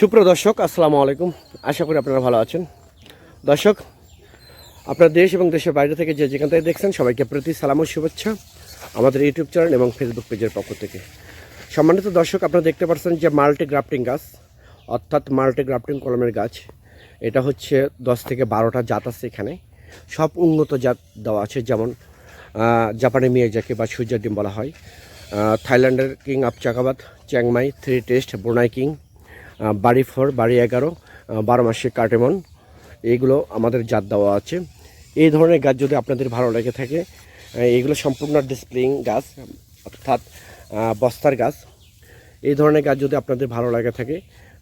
সুপ্রিয় দর্শক, আসসালামু আলাইকুম। আশা করি আপনারা ভালো আছেন। দর্শক, আপনার দেশ এবং দেশের বাইরে থেকে যে যেখান থেকে দেখছেন, সবাইকে প্রতি, সালাম ও শুভেচ্ছা আমাদের ইউটিউব চ্যানেল এবং ফেসবুক পেজের পক্ষ থেকে। সম্মানিত দর্শক, আপনারা দেখতে পাচ্ছেন যে মাল্টি গ্রাফটিং গাছ, অর্থাৎ মাল্টি গ্রাফটিং কলমের গাছ, এটা হচ্ছে দশ থেকে বারোটা জাত আছে এখানে। সব উন্নত জাত দেওয়া আছে, যেমন জাপানি মিয়াজাকি বা সূর্যের ডিম বলা হয় থাইল্যান্ডের কিং অফ চাকাবাদ চ্যাংমাই থ্রি টেস্ট বোনাই কিং বাড়ি ফোর, বাড়ি এগারো বারো মাসে কাটেমন। এইগুলো আমাদের জাত দেওয়া আছে। এই ধরনের গাছ যদি আপনাদের ভালো লেগে থাকে এইগুলো সম্পূর্ণ ডিসপ্লিং গাছ, অর্থাৎ বস্তার গাছ। এই ধরনের গাছ যদি আপনাদের ভালো লাগে থাকে,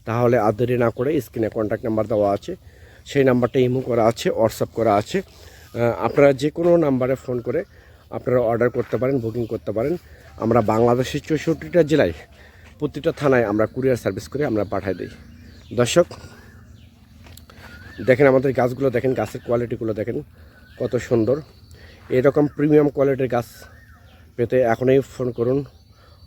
তাহলে আর দেরি না করে স্ক্রিনে কন্ট্যাক্ট নাম্বার দেওয়া আছে। সেই নাম্বারটা ইমো করা আছে হোয়াটসঅ্যাপ করা আছে। আপনারা যে কোনো নাম্বারে ফোন করে আপনারা অর্ডার করতে পারেন বুকিং করতে পারেন। আমরা বাংলাদেশের চৌষট্টিটা জেলায় প্রতিটা থানায় আমরা কুরিয়ার সার্ভিস করে আমরা পাঠাই দিই। দর্শক দেখেন আমাদের গাছগুলো দেখেন গাছের কোয়ালিটিগুলো দেখেন কত সুন্দর। এরকম প্রিমিয়াম কোয়ালিটির গাছ পেতে এখনই ফোন করুন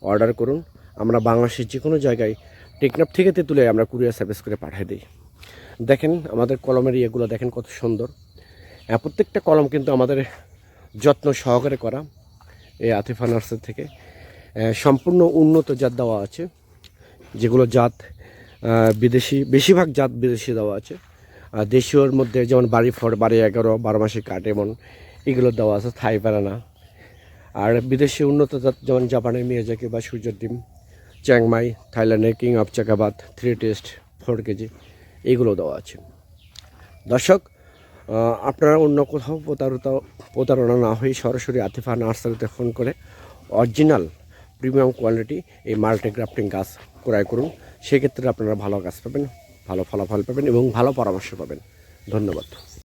অর্ডার করুন। আমরা বাংলাদেশের যে কোনো জায়গায় টেকনাফ থেকে তুলে আমরা কুরিয়ার সার্ভিস করে পাঠিয়ে দিই। দেখেন আমাদের কলমের ইয়েগুলো দেখেন কত সুন্দর। আহ, প্রত্যেকটা কলম কিন্তু আমাদের যত্ন সহকারে করা এই আতিফা নার্সের থেকে। সম্পূর্ণ উন্নত জাত দেওয়া আছে, যেগুলো জাত বিদেশি, বেশিরভাগ জাত বিদেশি দেওয়া আছে। আর দেশীয়র মধ্যে যেমন বাড়ি ফর, বাড়ি এগারো, বারো মাসে কাটেমন এগুলো দেওয়া আছে, থাই বানানা আর বিদেশি উন্নত জাত যেমন জাপানের মিয়াজাকি বা সূর্যের ডিম চ্যাংমাই থাইল্যান্ডের কিং অফ চাকাবাদ, থ্রি টেস্ট, ফোর কেজি, এগুলো দেওয়া আছে। দর্শক আপনারা অন্য কোথাও প্রতারিত, প্রতারণা না হয়ে সরাসরি আতিফা নার্সারিতে ফোন করে অরিজিনাল প্রিমিয়াম কোয়ালিটি এই মাল্টি গ্রাফটিং গাছ ক্রয় করুন। সেক্ষেত্রে আপনারা ভালো গাছ পাবেন, ভালো ফলাফল পাবেন এবং ভালো পরামর্শ পাবেন। ধন্যবাদ।